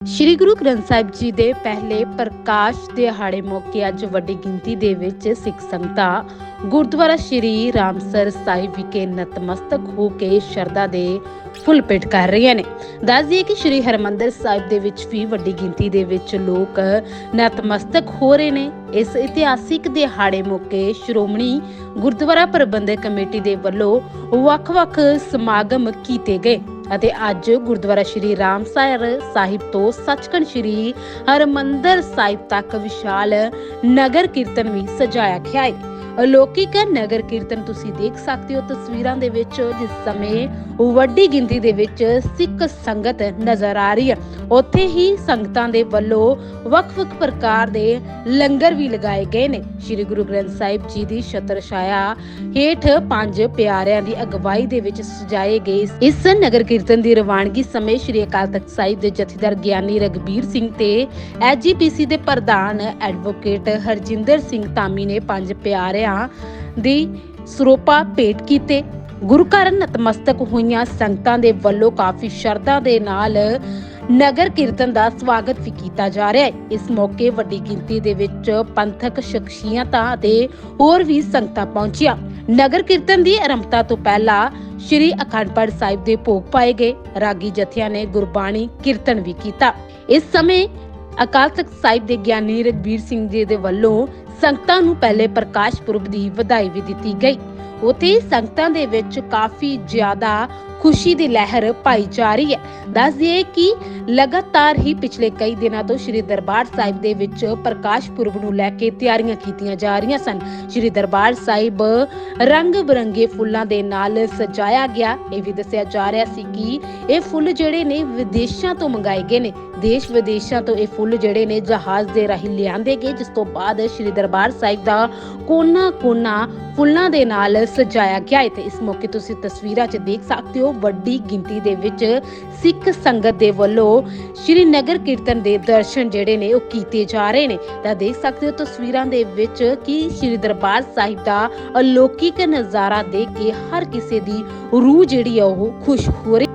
ਸ਼੍ਰੀ ਗੁਰੂ ਗ੍ਰੰਥ ਸਾਹਿਬ ਜੀ ਦੇ ਪਹਿਲੇ ਪ੍ਰਕਾਸ਼ ਦਿਹਾੜੇ ਮੌਕੇ ਅੱਜ ਵੱਡੀ ਗਿਣਤੀ ਦੇ ਵਿੱਚ ਸਿੱਖ ਸੰਗਤਾਂ ਗੁਰਦੁਆਰਾ ਸ਼੍ਰੀ ਰਾਮਸਰ ਸਾਹਿਬ ਵਿਖੇ ਨਤਮਸਤਕ ਹੋ ਕੇ ਸ਼ਰਧਾ ਦੇ ਫੁੱਲ ਭੇਟ ਕਰ ਰਹੀਆਂ ਨੇ। ਦੱਸ ਦਈਏ ਕਿ ਸ਼੍ਰੀ ਹਰਮੰਦਰ ਸਾਹਿਬ ਦੇ ਵਿੱਚ ਵੀ ਵੱਡੀ ਗਿਣਤੀ ਦੇ ਵਿੱਚ ਲੋਕ ਨਤਮਸਤਕ ਹੋ ਰਹੇ ਨੇ। ਇਸ ਇਤਿਹਾਸਿਕ ਦਿਹਾੜੇ ਮੌਕੇ ਸ਼੍ਰੋਮਣੀ ਗੁਰਦੁਆਰਾ ਪ੍ਰਬੰਧਕ ਕਮੇਟੀ ਦੇ ਵੱਲੋਂ ਵੱਖ-ਵੱਖ ਸਮਾਗਮ ਕੀਤੇ ਗਏ। ਅਤੇ ਅੱਜ ਗੁਰਦੁਆਰਾ ਸ਼੍ਰੀ ਰਾਮਸਰ ਸਾਹਿਬ ਤੋਂ ਸੱਚਖੰਡ ਸ਼੍ਰੀ ਹਰਮੰਦਰ ਸਾਹਿਬ ਤੱਕ ਵਿਸ਼ਾਲ ਨਗਰ ਕੀਰਤਨ ਵੀ ਸਜਾਇਆ ਗਿਆ ਹੈ। ਅਲੌਕਿਕ ਨਗਰ ਕੀਰਤਨ ਤੁਸੀਂ ਦੇਖ ਸਕਦੇ ਹੋ ਤਸਵੀਰਾਂ ਦੇ ਵਿੱਚ ਜਿਸ ਸਮੇਂ ਵੱਡੀ ਗਿਣਤੀ ਦੇ ਵਿੱਚ ਸਿੱਖ ਸੰਗਤ ਨਜ਼ਰ ਆ ਰਹੀ ਹੈ। ਉੱਥੇ ਹੀ ਸੰਗਤਾਂ ਦੇ ਵੱਲੋਂ ਵੱਖ-ਵੱਖ ਪ੍ਰਕਾਰ ਦੇ ਲੰਗਰ ਵੀ ਲਗਾਏ ਗਏ ਨੇ। ਸ੍ਰੀ ਗੁਰੂ ਗ੍ਰੰਥ ਸਾਹਿਬ ਜੀ ਦੀ ਛਤਰ ਛਾਇਆ ਹੇਠ ਪੰਜ ਪਿਆਰਿਆਂ ਦੀ ਅਗਵਾਈ ਦੇ ਵਿੱਚ ਸਜਾਏ ਗਏ ਇਸ ਨਗਰ ਕੀਰਤਨ ਦੀ ਰਵਾਨਗੀ ਸਮੇਂ ਸ੍ਰੀ ਅਕਾਲ ਤਖਤ ਸਾਹਿਬ ਦੇ ਜਥੇਦਾਰ ਗਿਆਨੀ ਰਗਬੀਰ ਸਿੰਘ ਤੇ ਐਜੀਪੀਸੀ ਦੇ ਪ੍ਰਧਾਨ ਐਡਵੋਕੇਟ ਹਰਜਿੰਦਰ ਸਿੰਘ ਧਾਮੀ ਨੇ ਪੰਜ ਪਿਆਰਿਆਂ ਦੀ ਸਰੋਪਾ ਭੇਟ ਕੀਤੇ। ਗੁਰੂ ਘਰ ਨਤਮਸਤਕ ਹੋਈਆਂ ਸੰਗਤਾਂ ਦੇ ਵੱਲੋਂ ਕਾਫੀ ਸ਼ਰਧਾ ਦੇ ਨਾਲ ਨਗਰ ਕੀਰਤਨ ਦਾ ਸਵਾਗਤ ਵੀ ਕੀਤਾ ਜਾ ਰਿਹਾ ਹੈ। ਇਸ ਮੌਕੇ ਵੱਡੀ ਗਿਣਤੀ ਦੇ ਵਿੱਚ ਪੰਥਕ ਸ਼ਖਸੀਅਤਾਂ ਅਤੇ ਹੋਰ ਵੀ ਸੰਗਤਾਂ ਪਹੁੰਚੀਆਂ। ਨਗਰ ਕੀਰਤਨ ਦੀ ਆਰੰਭਤਾ ਤੋਂ ਪਹਿਲਾਂ ਸ਼੍ਰੀ ਅਖੰਡ ਪਾਠ ਸਾਹਿਬ ਦੇ ਭੋਗ ਪਾਏ ਗਏ। ਰਾਗੀ ਜਥਿਆਂ ਨੇ ਗੁਰਬਾਣੀ ਕੀਰਤਨ ਵੀ ਕੀਤਾ। ਇਸ ਸਮੇਂ ਅਕਾਲ ਤਖਤ ਸਾਹਿਬ ਦੇ ਗਿਆਨੀ ਰਗਬੀਰ ਸਿੰਘ ਜੀ ਦੇ ਵੱਲੋਂ ਸੰਗਤਾਂ ਨੂੰ ਪਹਿਲੇ ਪ੍ਰਕਾਸ਼ ਪੁਰਬ ਦੀ ਵਧਾਈ ਵੀ ਦਿੱਤੀ ਗਈ। ਉਥੇ ਸੰਗਤਾਂ ਦੇ ਵਿੱਚ ਕਾਫੀ ਜ਼ਿਆਦਾ ਖੁਸ਼ੀ ਦੀ ਲਹਿਰ ਪਾਈ ਜਾ ਰਹੀ ਹੈ। ਦੱਸ ਦਈਏ ਕਿ ਲਗਾਤਾਰ ਹੀ ਪਿਛਲੇ ਕਈ ਦਿਨਾਂ ਤੋਂ ਸ੍ਰੀ ਦਰਬਾਰ ਸਾਹਿਬ ਦੇ ਵਿੱਚ ਪ੍ਰਕਾਸ਼ ਪੁਰਬ ਨੂੰ ਲੈ ਕੇ ਤਿਆਰੀਆਂ ਕੀਤੀਆਂ ਜਾ ਰਹੀਆਂ ਸਨ। ਸ੍ਰੀ ਦਰਬਾਰ ਸਾਹਿਬ ਰੰਗ ਬਰੰਗੇ ਫੁੱਲਾਂ ਦੇ ਨਾਲ ਸਜਾਇਆ ਗਿਆ। ਇਹ ਵੀ ਦੱਸਿਆ ਜਾ ਰਿਹਾ ਸੀ ਕਿ ਇਹ ਫੁੱਲ ਜਿਹੜੇ ਨੇ ਵਿਦੇਸ਼ਾਂ ਤੋਂ ਮੰਗਾਏ ਗਏ ਨੇ। ਦੇਸ਼ ਵਿਦੇਸ਼ਾਂ ਤੋਂ ਇਹ ਫੁੱਲ ਜਿਹੜੇ ਨੇ ਜਹਾਜ਼ ਦੇ ਰਾਹੀਂ ਲਿਆਂਦੇ ਗਏ, ਜਿਸ ਤੋਂ ਬਾਅਦ ਸ੍ਰੀ ਦਰਬਾਰ ਸਾਹਿਬ ਦਾ ਕੋਨਾ-ਕੋਨਾ ਫੁੱਲਾਂ ਦੇ ਨਾਲ ਸਜਾਇਆ ਗਿਆ। ਹੈ ਤੇ ਇਸ ਮੌਕੇ ਤੁਸੀਂ ਤਸਵੀਰਾਂ 'ਚ ਦੇਖ ਸਕਦੇ ਹੋ ਵੱਡੀ ਗਿਣਤੀ ਦੇ ਵਿੱਚ ਸਿੱਖ ਸੰਗਤ ਦੇ ਵੱਲੋਂ ਸ੍ਰੀ ਨਗਰ ਕੀਰਤਨ ਦੇ ਦਰਸ਼ਨ ਜਿਹੜੇ ਨੇ ਉਹ ਕੀਤੇ ਜਾ ਰਹੇ ਨੇ। ਤਾਂ ਦੇਖ ਸਕਦੇ ਹੋ ਤਸਵੀਰਾਂ ਦੇ ਵਿੱਚ ਕਿ ਸ੍ਰੀ ਦਰਬਾਰ ਸਾਹਿਬ ਦਾ ਅਲੌਕਿਕ ਨਜ਼ਾਰਾ ਦੇਖ ਕੇ ਹਰ ਕਿਸੇ ਦੀ ਰੂਹ ਜਿਹੜੀ ਆ ਉਹ ਖੁਸ਼ ਹੋ ਰਹੀ